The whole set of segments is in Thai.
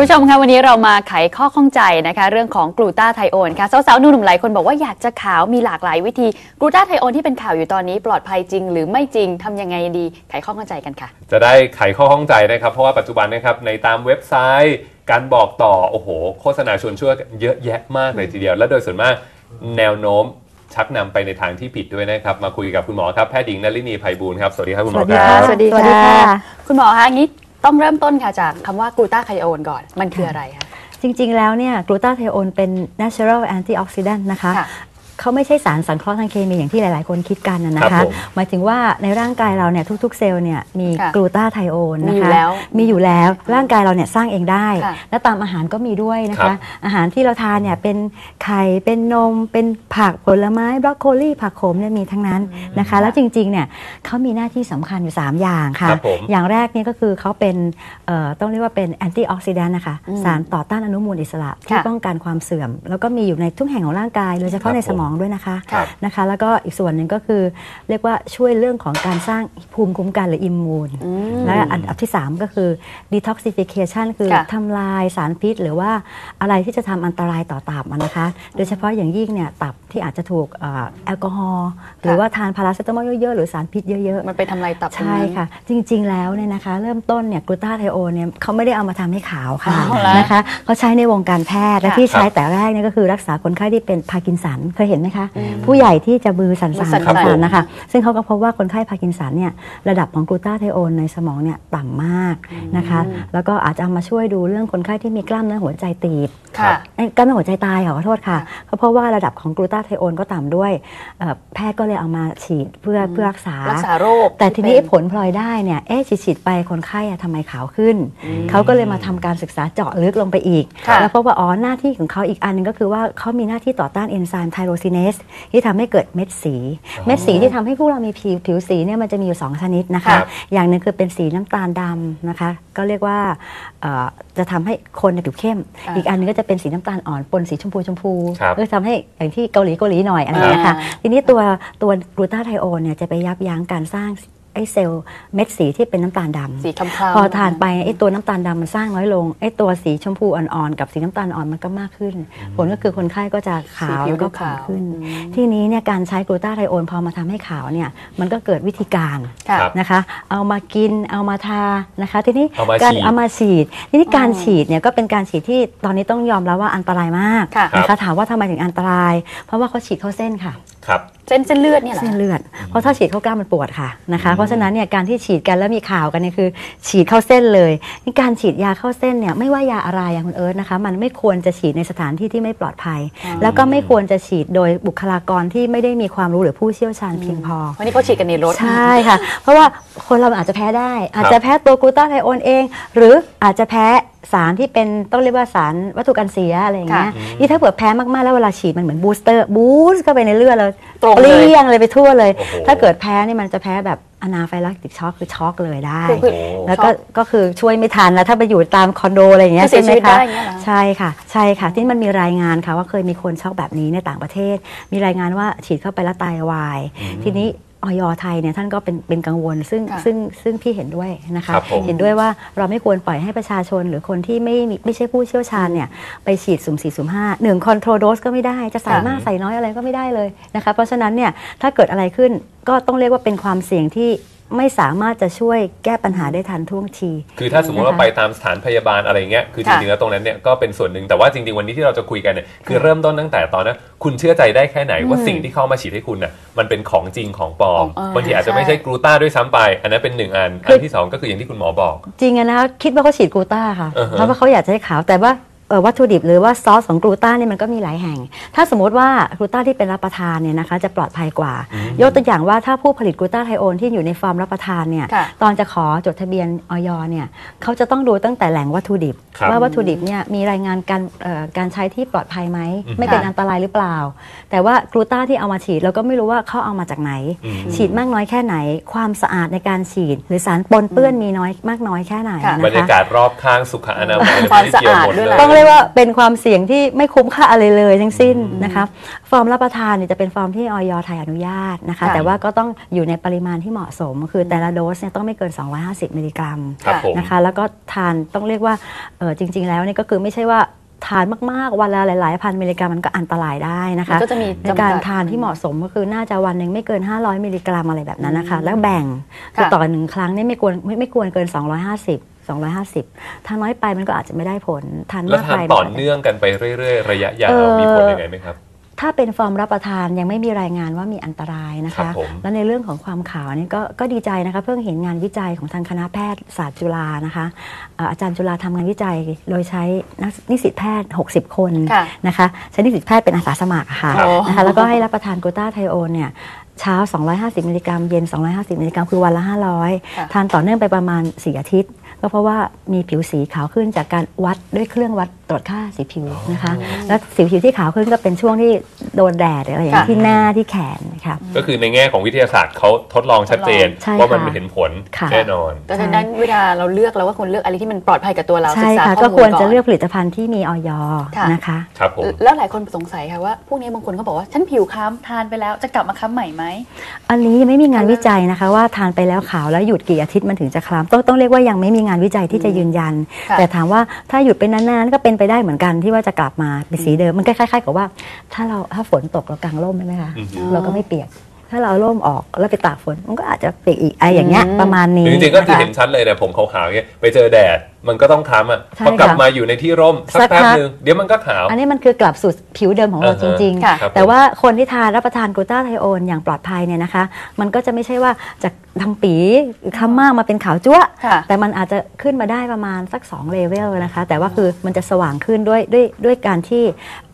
านผู้ชมคะวันนี้เรามาไขข้อข้องใจนะคะ เรื่องของกลูตาไทโอนค่ะสาวๆหนุ่มๆหลายคนบอกว่าอยากจะขาวมีหลากหลายวิธีกลูตาไทโอนที่เป็นข่าวอยู่ตอนนี้ปลอดภัยจริง หรือไม่จริงทำยังไงดีไขข้อข้องใจกันค่ะ จะได้ไขข้อข้องใจนะครับ เพราะว่าปัจจุบันนะครับในตามเว็บไซต์การบอกต่อโอ้โห โฆษณาชวนเชื่อเยอะแยะมากเลยทีเดียว และโดยส่วนมากแนวโน้มชักนำไปในทางที่ผิดด้วยนะครับ มาคุยกับคุณหมอครับ แพทย์หญิงนลินีไพบูลย์ครับ สวัสดีครับคุณหมอครับสวัสดีค่ะ คุณหมอคะงี้ ต้องเริ่มต้นค่ะจากคำว่ากลูตาไทโอนก่อน มันคืออะไรคะ จริงๆ แล้วเนี่ยกลูตาไทโอนเป็น natural antioxidant นะคะค่ะ เขาไม่ใช่สารสังเคราะห์ทางเคมีอย่างที่หลาย ๆ คนคิดกันนะนะครัคะบผมหมายถึงว่าในร่างกายเราเนี่ยทุก ๆ เซลล์เนี่ยมีค่ะกลูตาไทโอนนะคะมีอยู่แล้วมีอยู่แล้วร่างกายเราเนี่ยสร้างเองได้ค่ะและตามอาหารก็มีด้วยนะครัคะบอาหารที่เราทานเนี่ยเป็นไข่เป็นนม เป็นผักผลไม้บรอกโคลีผักขมเนี่ยมีทั้งนั้นนะคะ แล้วจริง ๆ เนี่ยเขามีหน้าที่สำคัญอยู่ 3 อย่างค่ะครับผมอย่างแรกเนี่ยก็คือเขาเป็นเอ่อต้องเรียกว่าเป็นแอนตี้ออกซิแดนต์นะคะอืมสารต่อต้านอนุมูลอิสระที่ค่ะป้องกันความเสื่อม แล้วก็มีอยู่ในทุกแห่งของร่างกายโดยเฉพาะครับในผมสมองด้วยนะคะครับนะคะ แล้วก็อีกส่วนหนึ่งก็คือเรียกว่าช่วยเรื่องของการสร้างภูมิคุ้มกันหรืออิมมูนอืมและอันดับที่ 3 ก็คือ detoxification คือค่ะทำลายสารพิษ หรือว่าอะไรที่จะทำอันตรายต่อตับอะนะคะ โดยเฉพาะอย่างยิ่งเนี่ยตับที่อาจจะถูกเอ่อแอลกอฮอล์หรือว่าทานพาราเซตามอลเยอะๆ หรือสารพิษเยอะมันไปทำลายตับตรงใช่นั้นค่ะ จริงๆแล้วเนี่ยนะคะ เริ่มต้นเนี่ยกลูตาไทโอนเนี่ยเขาไม่ได้เอามาทำให้ขาวค่ะอ๋อเหรอนะคะเขาใช้ในวงการแพทย์และค่ะที่ใช้แต่แรกเนี่ยก็คือรักษาคนไข้ที่เป็นพาร์กินสันเคยเห็นไหมคะ ผู้ใหญ่ที่จะมือสั่นมือๆสั่นๆสั่นๆนะคะ ซึ่งเขาก็พบว่าคนไข้พาร์กินสันเนี่ยระดับของกลูตาไทโอนในสมองเนี่ยต่ำมากนะคะ แล้วก็อาจจะเอามาช่วยดูเรื่องคนไข้ที่มีกล้ามเนื้อหัวใจตีบค่ะเอ้ยกล้ามเนื้อหัวใจตายค่ะขอโทษค่ะค่ะก็เพราะว่าระดับของกลูตาไทโอนก็ต่ำด้วยเอ่อแพทย์ก็เลยเอามาฉีดเพื่อเพื่อรักษารักษาโรค แต่ทีนี้เป็ผลพลอยได้เนี่ยเอ๊ะฉีดๆไปคนไข้อะทำไมขาวขึ้น เขาก็เลยมาทำการศึกษาเจาะลึกลงไปอีกค่ะแล้วพบว่าอ๋อหน้าที่ของเขาอีกอันหนึงก็คือว่าเขามีหน้าที่ต่อต้านเอนไซม์ไทโรซินเนสที่ทำให้เกิดเม็ดสี เม็ดสีที่ทำให้พวกเรามีผิวผิวสีเนี่ยมันจะมีอยู่ 2 ชนิดนะครัคะบอย่างหนึ่งคือเป็นสีน้ำตาลดำนะคะ ก็เรียกว่าเอ่อจะทำให้คนเนี่ยผิวเข้มอ่าอีกอันหนึงก็จะเป็นสีน้ำตาลอ่อนปนสีชมพูชมพูครับก็ทำให้อย่างที่เกาหลีเกาหลีหน่อยอะไรอย่างเงี้ยค่ะอ่าทีนี้ตัวตัวกลูตาไทโอนเนี่ยจะไปยับยั้งการสร้าง ไอ้เซลล์เม็ดสีที่เป็นน้ำตาลดำสีคล้ำๆพอทานไปไอ้ตัวน้ำตาลดำมันสร้างน้อยลงไอ้ตัวสีชมพูอ่อนๆกับสีน้ำตาลอ่อนมันก็มากขึ้น ผลก็คือคนไข้ก็จะขาวสีผิวแล้วก็ก็ขาวขาวขึ้นอืมที่นี้เนี่ยการใช้กลูตาไทโอนพอมาทำให้ขาวเนี่ยมันก็เกิดวิธีการค่ะ ครับ นะคะ เอามากินเอามาทานะคะ ทีนี้เอามาการฉีด เอามาฉีด ทีนี้การอ๋อฉีดเนี่ยก็เป็นการฉีดที่ตอนนี้ต้องยอมรับว่าอันตรายมากค่ะ นะคะถามว่าทำไมถึงอันตราย เพราะว่าเขาฉีดเข้าเส้นค่ะ ครับเส้นเส้นเลือดเนี่ยเหรอ เส้นเลือด เพราะถ้าฉีดเข้ากล้ามมันปวดค่ะนะคะ เพราะฉะนั้นเนี่ยการที่ฉีดกันแล้วมีข่าวกันเนี่ยคือ ฉีดเข้าเส้นเลยนี่การฉีดยาเข้าเส้นเนี่ยไม่ว่ายาอะไรอย่างคุณเอิร์ธนะคะ มันไม่ควรจะฉีดในสถานที่ที่ไม่ปลอดภัยอ๋อแล้วก็ไม่ควรจะฉีดโดยบุคลากรที่ไม่ได้มีความรู้หรือผู้เชี่ยวชาญเพียงพอวันนี้เขาฉีดกันในรถใช่ค่ะ เพราะว่าคนเราอาจจะแพ้ได้ อาจจะแพ้ตัวกลูตาไทโอนเอง หรืออาจจะแพ้ สารที่เป็นต้องเรียกว่าสารวัตถุกันเสียอะไรอย่างเงี้ยค่ะนี่ถ้าเผื่อแพ้มากๆแล้วเวลาฉีดมันเหมือนบูสเตอร์บูสต์เข้าไปในเลือดเลยตรงเปเลยรี้ยงเลยไปทั่วเลยโอ้โหถ้าเกิดแพ้นี่มันจะแพ้แบบอนาไฟลักติกช็อกคือช็อกเลยได้คือคือแล้วก็ก็คือช่วยไม่ทันแล้วถ้าไปอยู่ตามคอนโดอะไรอย่างเงี้ยคือเสียใช่ไหมชีวิตได้คะอย่างเงี้ยเหรอใช่ค่ะใช่ค่ะ ที่มันมีรายงานค่ะว่าเคยมีคนช็อกแบบนี้ในต่างประเทศ มีรายงานว่าฉีดเข้าไปแล้วตายวาย ทีนี้ ออยไทยเนี่ยท่านก็เป็นเป็นกังวล ซึ่งค่ะ ซึ่งซึ่งพี่เห็นด้วยนะคะครับผม เห็นด้วยว่าเราไม่ควรปล่อยให้ประชาชนหรือคนที่ไม่มีไม่ใช่ผู้เชี่ยวชาญเนี่ยไปฉีดสุ่มสี่สุ่มห้าหนึ่งคอนโทรลโดสก็ไม่ได้จะใส่ค่ะมากใส่น้อยอะไรก็ไม่ได้เลยนะคะเพราะฉะนั้นเนี่ยถ้าเกิดอะไรขึ้นก็ต้องเรียกว่าเป็นความเสี่ยงที่ ไม่สามารถจะช่วยแก้ปัญหาได้ทันท่วงที คือถ้าสมมติว่านะคะไปตามสถานพยาบาลอะไรเงี้ยคือจค่ะริงๆแล้วตรงนั้นเนี่ยก็เป็นส่วนหนึ่งแต่ว่าจริงๆวันนี้ที่เราจะคุยกันเนี่ยคือเริ่มต้นตั้งแต่ตอนนั้นคุณเชื่อใจได้แค่ไหนว่าสิ่งที่เข้ามาฉีดให้คุณน่ะมันเป็นของจริงของปลอมของเออบางทีอาจจะไม่ใช่กลูต้าด้วยซ้ำไป อันนั้นเป็นหนึ่งอันอันที่สองก็คืออย่างที่คุณหมอบอก จริงอะนะคะคิดว่าเขาฉีดกลูต้าค่ะอือฮะเพราะว่าเขาอยากจะให้ขาวแต่ว่าเอ่อ วัตถุดิบหรือว่าซอสของกลูต้าเนี่ยมันก็มีหลายแห่ง ถ้าสมมติว่ากลูต้าที่เป็นรับประทานเนี่ยนะคะจะปลอดภัยกว่า ยกตัวอย่างว่าถ้าผู้ผลิตกลูต้าไทโอนที่อยู่ในฟอร์มรับประทานเนี่ยค่ะตอนจะขอจดทะเบียนออยเนี่ยเขาจะต้องดูตั้งแต่แหล่งวัตถุดิบครับว่าวัตถุดิบเนี่ยมีรายงานการเอ่อการใช้ที่ปลอดภัยไหมอืมไม่เป็นค่ะอันตรายหรือเปล่า แต่ว่ากลูต้าที่เอามาฉีดเราก็ไม่รู้ว่าเขาเอามาจากไหนอืมฉีดมากน้อยแค่ไหน ความสะอาดในการฉีด หรือสารปนเปื้อนมีน้อยมากน้อยแค่ไหนค่ะนะคะบรรยากาศรอบข้างสุขอนามัยความไได้เกี่ยหดสะอาดด้วยเลล่ะต้องเรียกช่ว่าเป็นความเสี่ยงที่ไม่คุ้มค่าอะไรเลยทั้งสิ้นนะคะฟอร์มรับประทานเนี่ยจะเป็นฟอร์มที่ออยไทยอนุญาตนะคะค่ะแต่ว่าก็ต้องอยู่ในปริมาณที่เหมาะสม คือแต่ละโดสเนี่ยต้องไม่เกิน 250 มิลลิกรัมครับผมนะคะ แล้วก็ทานต้องเรียกว่าเออจริง ๆ แล้วนี่ก็คือไม่ใช่ว่าทานมาก ๆ วันละหลาย ๆ พันมิลลิกรัมมันก็อันตรายได้นะคะมันก็จะมีในจำกัดการทานที่เหมาะสมก็คือน่าจะวันหนึ่งไม่เกิน 500 มิลลิกรัมอะไรแบบนั้นนะคะ แล้วแบ่งคือค่ะต่อหนึ่งครั้งนี่ไม่ควรไม่ไม่ควรเกิน 250 250 ทานน้อยไปมันก็อาจจะไม่ได้ผล ทานแล้วมากทานไปต่อมัก็เนื่องกันไปเรื่อยๆ ระยะยาวเอ่อมีผลยังไงไหมครับ ถ้าเป็นฟอร์มรับประทานยังไม่มีรายงานว่ามีอันตรายนะครัคะ บผม แล้วในเรื่องของความขาวนี่ก็ก็ดีใจนะคะ เพิ่งเห็นงานวิจัยของทางคณะแพทยศาสตร์จุฬานะคะอ่าอาจารย์จุฬาทำงานวิจัยโดยใช้นักนิสิตแพทย์ 60 คนค่ะนะคะใช้นิสิตแพทย์เป็นอาสาสมัครอะค่ะครับ นะคะแล้วก็ให้รับประทานกลูตาไทโอนเนี่ยเช้า 250 มิลลิกรัม เย็น 250 มิลลิกรัมคือวันละ ค่ะ 500 ทานต่อเนื่องไปประมาณ 4 อาทิตย์ ก็เพราะว่ามีผิวสีขาวขึ้นจากการวัดด้วยเครื่องวัดตรวจค่าสีผิวนะคะ แล้วสีผิวที่ขาวขึ้นก็เป็นช่วงที่โดนแดดหรืออะไรอย่างเงี้ยค่ะที่หน้าที่แขนค่ะก็คือในแง่ของวิทยาศาสตร์เขาทดลองชัดเจนใช่ว่ามันค่ะเห็นผลค่ะแน่นอนดังนั้นเวลาเราเลือกเราก็ควรเลือกอะไรที่มันปลอดภัยกับตัวเราศึใช่กษาค่ะข้ก็อมูควรลก่จะอนเลือกผลิตภัณฑ์ที่มีออยค่ะนะคะครับผมแล้วหลายคนสงสัยค่ะว่าพวกนี้บางคนเขาบอกว่าฉันผิวค้ำทานไปแล้วจะกลับมาค้ำใหม่ไหมอันนี้ยังไม่มีงานวิจัยนะคะว่าทานไปแล้วขาวแล้วหยุดกี่อาทิตย์มันถึงจะคล้ำต้องต้องเรียกว่ายังไม่มีงานวิจัยที่จะยืนยันค่ะแต่ถามว่าถ้าหยุดไปนานๆก็เป็นไปได้เหมือนกันที่ว่าจะกลับมาเป็นสีเดิมมันคล้ายๆกับว่า ถ้าเราถ้าฝนตกเรากางร่มใช่ไหมคะอือฮึเราก็ไม่เปียกถ้าเราเอาร่มออกแล้วไปตากฝนมันก็อาจจะเปียกอีกไอะอย่างเงี้ยอืมประมาณนี้จริงๆก็คือนะคะเห็นชัดเลยเนี่ยผมขาวๆเนี่ยไปเจอแดด มันก็ต้องคล้ำอะใช่พอกลับค่ะ มาอยู่ในที่ร่มสักสักแป๊บพักนึงเดี๋ยวมันก็ขาว อันนี้มันคือกลับสู่ผิวเดิมของเราอ่าจฮะริง ค่ะครับๆ แต่ว่าคนที่ทานรับประทานกลูตาไทโอนอย่างปลอดภัยเนี่ยนะคะ มันก็จะไม่ใช่ว่าจากทางปีคำมากมาเป็นขาวจั๊วะค่ะ แต่มันอาจจะขึ้นมาได้ประมาณสัก2เลเวลนะคะ แต่ว่าคือมันจะสว่างขึ้นด้วยด้วยด้วยการที่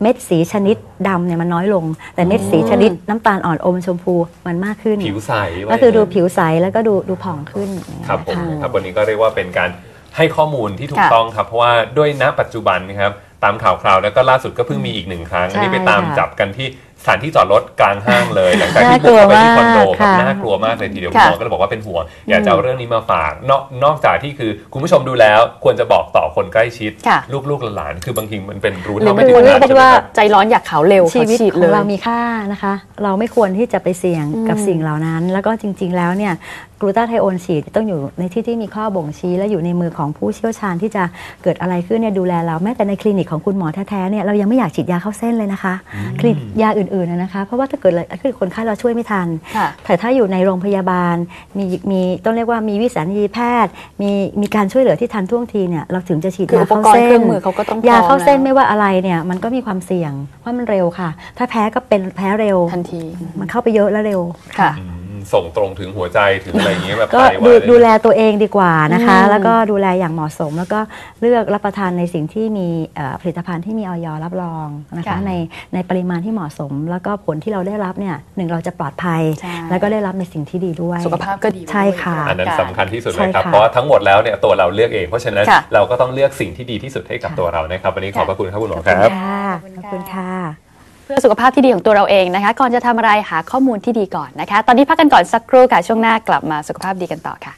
เม็ดสีชนิดดำเนี่ยมันน้อยลง แต่เม็ดสีชนิดน้ำตาลอ่อนอมชมพูมันมากขึ้น ผิวใสว่าก็คือดูย่างนั้นผิวใสแล้วก็ดูดูผ่องขึ้นอย่างเงี้ยครับผมค่ะครับวันนี้ก็เรียกว่าเป็นการ ให้ข้อมูลที่ถูกค่ะต้องครับ เพราะว่าด้วยณปัจจุบันนะครับตามข่าวคราวแล้วก็ล่าสุดก็เพิ่งมีอีกหนึ่งครั้งใช่อันนี้ไปตามค่ะจับกันที่สถานที่จอดรถกลางห้างเลยหลังจากที่น่าบุกกลัวเข้าไปที่คอนโดมากครับค่ะน่ากลัวมากเลยทีเดียวค่ะคุณหมอก็เลยบอกว่าเป็นห่วงอยากจะเอาเรื่องนี้มาฝากนอกนอกจากที่คือคุณผู้ชมดูแล้วควรจะบอกต่อคนใกล้ชิดค่ะลูกๆหลานๆคือบางทีมันเป็นรู้หรือเท่าไม่บางถึงคนการก็ใช่ไหมว่าครับใจร้อนอยากขาวเร็วชีวิตขฉีดขเลองยเรามีค่านะคะ เราไม่ควรที่จะไปเสี่ยงกับอืมสิ่งเหล่านั้น แล้วก็จริง ๆ แล้วเนี่ยกลูตาไทโอนฉีดต้องอยู่ในที่ที่มีข้อบ่งชี้ และอยู่ในมือของผู้เชี่ยวชาญที่จะเกิดอะไรขึ้นเนี่ยดูแลเราแม้แต่ในคลินิกของคุณหมอแท้ๆเนี่ยเรายังไม่อยากฉีดยาเข้าเส้นเลยนะคะคลินิกยาอื่นๆนะนะคะ เพราะว่าถ้าเกิดอะไรขึ้นคนไข้เราช่วยไม่ทันค่ะแต่ถ้าอยู่ในโรงพยาบาล มีมีต้องเรียกว่ามีวิสัญญีแพทย์ มีมีการช่วยเหลือที่ทันท่วงทีเนี่ยเราถึงจะฉีดคือยาอุปเข้ากรณ์เส้เครื่อนงมือเขาก็ต้องพร้อมยาเข้าเส้นแล้วไม่ว่าอะไรเนี่ยมันก็มีความเสี่ยงเพราะมันเร็วค่ะ ถ้าแพ้ก็เป็นแพ้เร็วทันที มันเข้าไปเยอะแล้วเร็วค่ะอืม ส่งตรงถึงหัวใจถึงอะไรอย่างเงี้ยแบบก็ไตวายดูเลยดูแลตัวเองดีกว่านะคะอืมแล้วก็ดูแลอย่างเหมาะสม แล้วก็เลือกรับประทานในสิ่งที่มีเอ่อผลิตภัณฑ์ที่มีออยรับรองนะคะค่ะในในปริมาณที่เหมาะสม แล้วก็ผลที่เราได้รับเนี่ยหนึ่งเราจะปลอดภัย ใช่ แล้วก็ได้รับในสิ่งที่ดีด้วย สุขภาพก็ดีใช่ค่ะ อันนั้นสำคัญที่สุดใช่เลยครับ ค่ะเพราะว่าทั้งหมดแล้วเนี่ยตัวเราเลือกเอง เพราะฉะนั้นค่ะ เราก็ต้องเลือกสิ่งที่ดีที่สุดให้กับค่ะตัวเรานะครับวันนี้ขอบพระคุณครับคุณหมอขอบคคุณรับ ค่ะขอบคุณขอบค่ะคุณค่ะเพื่อสุขภาพที่ดีของตัวเราเองนะคะ ก่อนจะทำอะไรหาข้อมูลที่ดีก่อนนะคะ ตอนนี้พักกันก่อนสักครู่ค่ะช่วงหน้ากลับมาสุขภาพดีกันต่อค่ะ